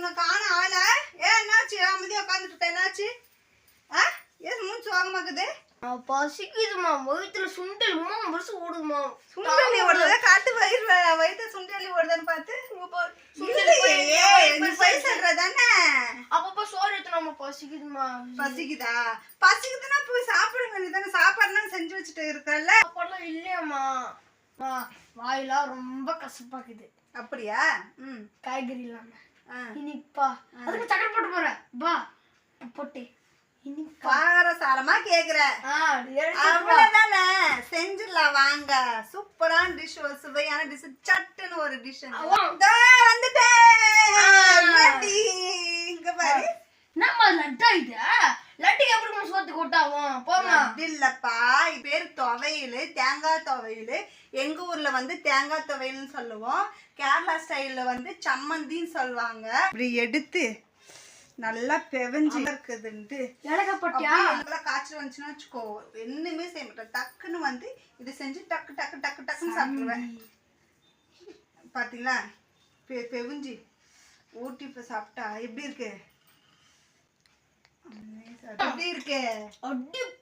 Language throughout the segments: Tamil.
உன்னை காண ஆள? ஏ என்னாச்சு? அமைதியா உட்காந்துட்டு என்னாச்சு? ஆ? ஏன் மூச்சு வாங்கமாக்குது பசிக்குதுமா வயிற்றுல சுண்டல் மூணு வருஷம் ஓடுதுமா சுண்டலி ஓடுதா? காட்டு வயிறு வயிற்று சுண்டலி ஓடுதான்னு பார்த்து சுண்டலி போய் இல்லையே, நீ போய் சொல்ற தானே அப்பப்போ சோறு எடுத்துனாமா பசிக்குதுமா பசிக்குதா? பசிக்குதுன்னா போய் சாப்பிடுங்க நீ தானே சாப்பாடுலாம் செஞ்சு வச்சுட்டு இருக்கல்ல. சாப்பாடுலாம் இல்லையாம்மா. வாயெல்லாம் ரொம்ப கசப்பாக்குது. அப்படியா? ம். காய்கறி இல்லாம ஆ. இனிப்பா அதுக்கு சக்கரை போட்டு போறேன் வா போட்டு. இனிப்பா காரசாரமா கேக்குற. அவ்வளவுதானே? செஞ்சிடலாம் வாங்க. சூப்பரான டிஷ் ஒரு சுவையான டிஷ் சட்டுன்னு ஒரு டிஷ். வந்துட்டேன். இங்க பாரு. என்னம்மா லட்டா இது லட்டுக்கு எப்படி நம்ம சோத்து கொட்டாவும் போமா இல்லப்பா பேர் துவையல் தேங்காய் துவையல். எங்க ஊர்ல வந்து தேங்காய் துவையல்னு சொல்லுவோம். கேரளா ஸ்டைல்ல வந்து சம்மந்தின்னு சொல்லுவாங்க. இப்படி எடுத்து நல்லா பெவஞ்சு இருக்குதுன்ட்டு. இலக்கப்பட்டியா நல்லா காய்ச்சல் வந்துச்சுன்னா வச்சுக்கோ. என்னமே செய்ய மாட்டேன். டக்குன்னு வந்து இது செஞ்சு டக்கு டக்கு டக்கு டக்குன்னு சாப்பிடுவேன் பாத்தீங்களா? பெ பெவிஞ்சி. ஊட்டி இப்போ சாப்பிட்டா எப்படி இருக்கு? எப்படி இருக்கு?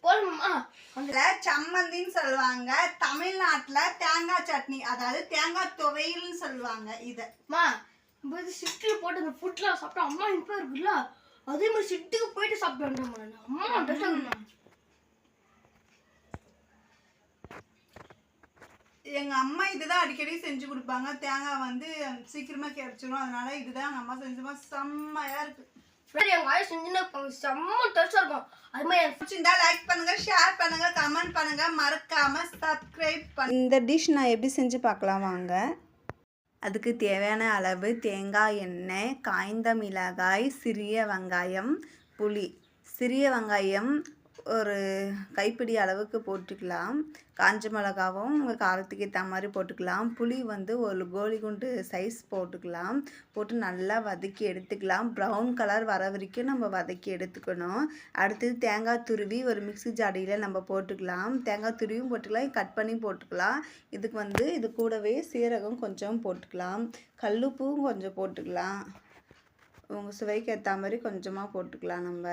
போலுமா இதுல சம்மந்தின்னு சொல்லுவாங்க தமிழ்நாட்டுல தேங்காய் சட்னி அதாவது தேங்காய் துவையல்னு சொல்லுவாங்க இத. அம்மா நம்ம இது சிட்டில் போட்டு அந்த ஃபுட்லாம் சாப்பிட்டா அம்மா இனிப்பா இருக்குல்ல? அதே மாதிரி சிட்டுக்கு போயிட்டு சாப்பிட்டு அம்மா எங்க அம்மா இதுதான் அடிக்கடி செஞ்சு கொடுப்பாங்க. தேங்காய் வந்து சீக்கிரமா கிடைச்சிரும் அதனால இதுதான் எங்க அம்மா செஞ்சுமா செம்மையா இருக்கு. என் வாய்ஸ் இன்ஜினியர் இருப்பாங்க செம்ம டேஸ்டாக இருக்கும். அது மாதிரி என் பிடிச்சிருந்தா லைக் பண்ணுங்க ஷேர் பண்ணுங்க கமெண்ட் பண்ணுங்க. மறக்காம சப்ஸ்கிரைப் பண்ண இந்த டிஷ் நான் எப்படி செஞ்சு பார்க்கலாம் வாங்க. அதுக்கு தேவையான அளவு தேங்காய் எண்ணெய் காய்ந்த மிளகாய் சிறிய வெங்காயம் புளி. சிறிய வெங்காயம் ஒரு கைப்பிடி அளவுக்கு போட்டுக்கலாம். காஞ்ச மிளகாவும் உங்கள் காரத்துக்கு ஏற்ற மாதிரி போட்டுக்கலாம். புளி வந்து ஒரு கோலி குண்டு சைஸ் போட்டுக்கலாம். போட்டு நல்லா வதக்கி எடுத்துக்கலாம். ப்ரௌன் கலர் வர வரைக்கும் நம்ம வதக்கி எடுத்துக்கணும். அடுத்தது தேங்காய் துருவி ஒரு மிக்ஸி ஜாடியில் நம்ம போட்டுக்கலாம். தேங்காய் துருவியும் போட்டுக்கலாம். கட் பண்ணி போட்டுக்கலாம். இதுக்கு வந்து இது கூடவே சீரகம் கொஞ்சம் போட்டுக்கலாம். கல்லுப்பும் கொஞ்சம் போட்டுக்கலாம். உங்கள் சுவைக்கு ஏற்ற மாதிரி கொஞ்சமாக போட்டுக்கலாம் நம்ம.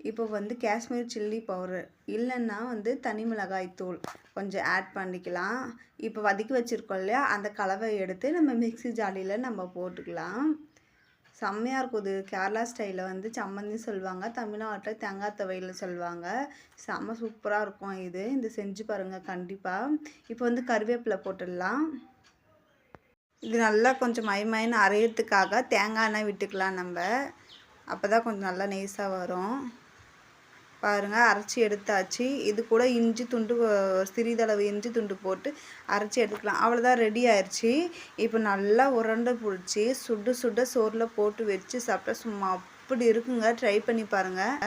இப்போ வந்து காஷ்மீர் சில்லி பவுடர். இல்லைன்னா வந்து தனி மிளகாய் தூள். கொஞ்சம் ஆட் பண்ணிக்கலாம். இப்போ வதக்கி வச்சுருக்கோம் இல்லையா? அந்த கலவை எடுத்து நம்ம மிக்ஸி ஜாலியில் நம்ம போட்டுக்கலாம். செம்மையாக இருக்கும் இது. கேரளா ஸ்டைலில் வந்து சம்மந்தி சொல்லுவாங்க. தமிழ்நாட்டில் தேங்காய் துவையில் சொல்லுவாங்க. செம்ம சூப்பராக இருக்கும் இது. இந்த செஞ்சு பாருங்கள் கண்டிப்பாக இப்போ வந்து கருவேப்பிலை போட்டுடலாம். இது நல்லா கொஞ்சம் மயமயன்னு அரையிறதுக்காக தேங்காய் எண்ணெய் விட்டுக்கலாம் நம்ம. அப்போ தான் கொஞ்சம் நல்லா நெய்ஸாக வரும். பாருங்கள் அரைச்சி எடுத்தாச்சு. இது கூட இஞ்சி துண்டு சிறிதளவு இஞ்சி துண்டு போட்டு அரைச்சி எடுத்துக்கலாம். அவ்வளோதான் ரெடி ஆயிடுச்சு இப்போ நல்லா உருண்டை பிடிச்சி சுட சுட சோறில் போட்டு வச்சு சாப்பிட்டா சும்மா அப்படி இருக்குங்க. ட்ரை பண்ணி பாருங்கள்